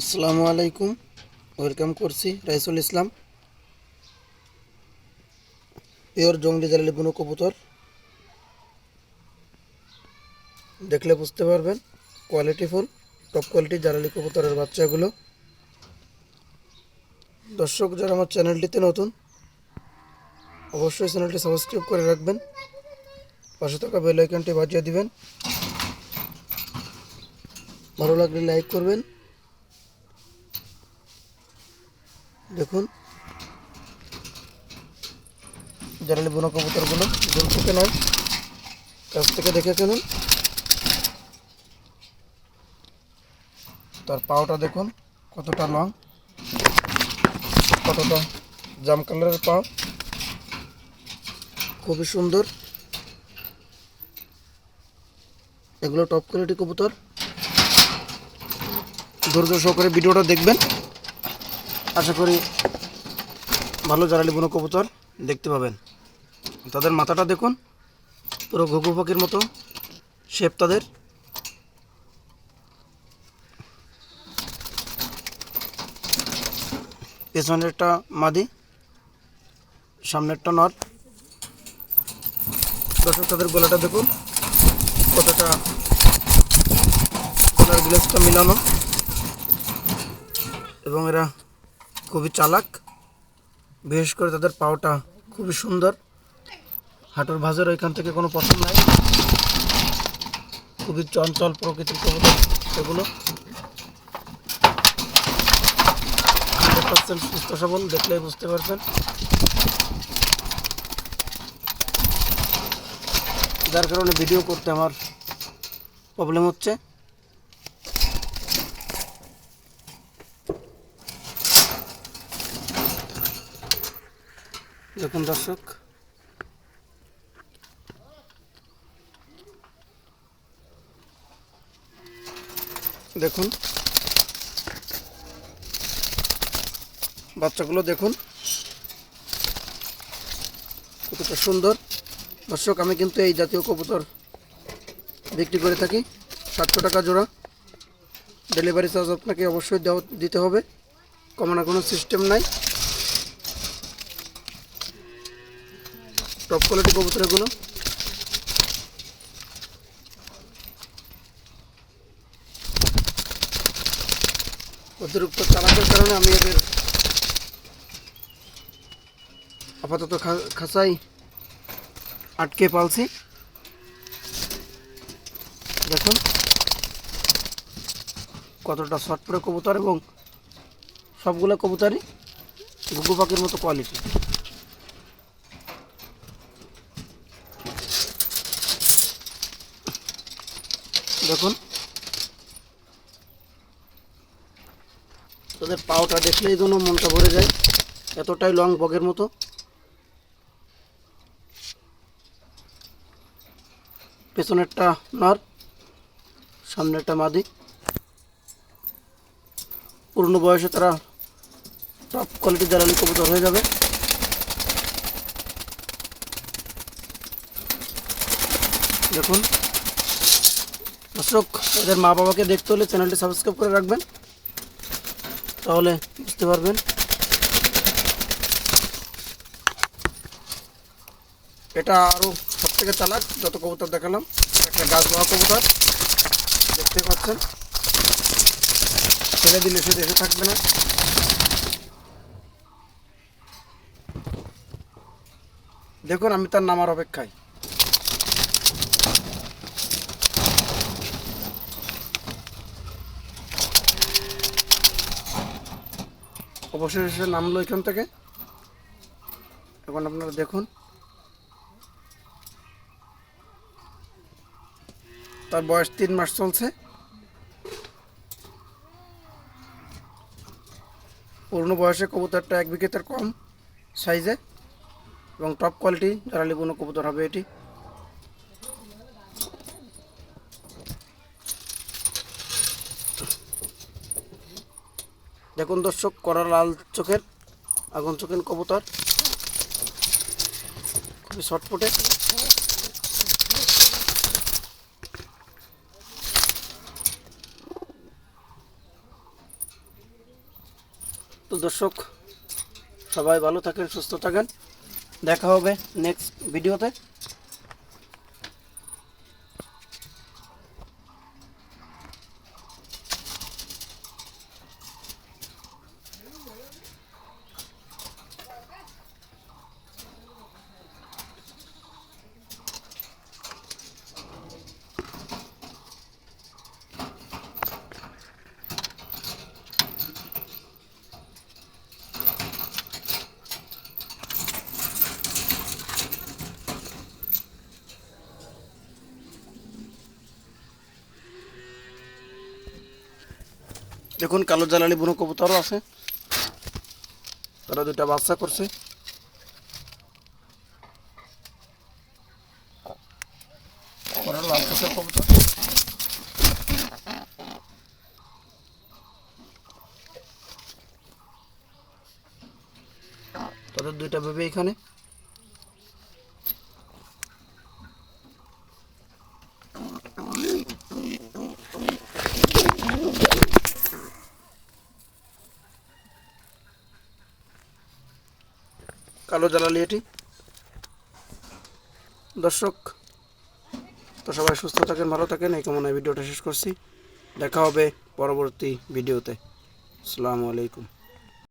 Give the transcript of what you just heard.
আসসালামু আলাইকুম। ওয়েলকাম করছি রাইসুল ইসলাম। পিওর জঙ্গলি জালালি বুনো কবুতর। দেখলে বুঝতে পারবেন কোয়ালিটিফুল টপ কোয়ালিটি জালালি কবুতরের বাচ্চাগুলো। দর্শক, যারা আমার চ্যানেলটিতে নতুন, অবশ্যই চ্যানেলটি সাবস্ক্রাইব করে রাখবেন। পাশে থাকা বেল আইকনটি বাজিয়ে দিবেন। ভালো লাগলে লাইক করবেন। দেখুন। জারালি বুনো কবুতরগুলো দূর থেকে নয়, কাছ থেকে দেখে কিনুন। তার পাওটা দেখুন, কতটা লং, কতটা জাম কালারের পাও। খুবই সুন্দর। এগুলো টপ কোয়ালিটি কবুতর। ধৈর্য সহকারে ভিডিওটা দেখবেন। আশা করি ভালো জারালি বুনো কবুতর দেখতে পাবেন। তাদের মাথাটা দেখুন, পুরো ঘুঘু পাখির মতো শেপ তাদের। পেছনেরটা মাদি, সামনেরটা নট দর্শক, তাদের গলাটা দেখুন, কতটা গলার গ্লেসটা মিলানো। এবং এরা খুবই চালাক। বিশেষ করে তাদের পাওটা খুবই সুন্দর। হাঁটুর ভাঁজের ওইখান থেকে কোনো পছন্দ নাই। খুবই চঞ্চল প্রকৃতির কবুতর এগুলো। পার্সেন্ট সুস্থ সবল, দেখলেই বুঝতে পারছেন যার কারণে ভিডিও করতে আমার প্রবলেম হচ্ছে। দেখুন দর্শক। দেখুন। বাচ্চাগুলো দেখুন। কতটা সুন্দর। দর্শক, আমি কিন্তু এই জাতীয় কবুতর বিক্রি করে থাকি। সাতশো টাকা জোড়া। ডেলিভারি চার্জ আপনাকে অবশ্যই দিতে হবে। কমানোর কোনো সিস্টেম নাই। টপ কোয়ালিটি কবুতর এগুলো অতিরিক্ত চালাকের কারণে আমি এদের আপাতত খাঁচাই আটকে পালছি। দেখুন, কতটা শর্টপরে কবুতর এবং সবগুলো কবুতরই ঘুঘু পাখির মতো কোয়ালিটি দেখুন তাদের পাওটা দেখলেই যেন মনটা ভরে যায়। এতটাই লং বগের মতো। পেছনেরটা নর সামনেরটা মাদি। পুরনো বয়সে তারা টপ কোয়ালিটি জ্বালানি কবুতর হয়ে যাবে। দেখুন। দর্শক, এদের মা বাবাকে দেখতে হলে চ্যানেলটি সাবস্ক্রাইব করে রাখবেন। তাহলে বুঝতে পারবেন। এটা আরও সব থেকে চালাক, যত কবুতর দেখালাম, একটা গাছ বাওয়া কবুতর, দেখতে পাচ্ছেন। ছেড়ে দিলে সে দেশে থাকবে না। দেখুন, আমি তার নামার অপেক্ষায়। অবশেষে নামলো এখান থেকে। এখন আপনারা দেখুন। তার বয়স তিন মাস চলছে। পুরনো বয়সে কবুতরটা এক বিকেতের কম সাইজে এবং টপ কোয়ালিটি জারালি কোনো কবুতর হবে এটি। দেখুন দর্শক, কড়া লাল চোখের, আগুন চোখের কবুতর। খুবই শর্টফুটে তো দর্শক, সবাই ভালো থাকেন, সুস্থ থাকেন। দেখা হবে নেক্সট ভিডিওতে দেখুন কালো জালালি বুনো কবুতরও আছে। তারা দুটা বাচ্চা করছে। তাদের দুইটা বেবি এখানে। কালো জ্বালালি এটি। দর্শক, তো সবাই সুস্থ থাকেন, ভালো থাকেন, এই কামনায় ভিডিওটা শেষ করছি। দেখা হবে পরবর্তী ভিডিওতে। আসসালামু আলাইকুম।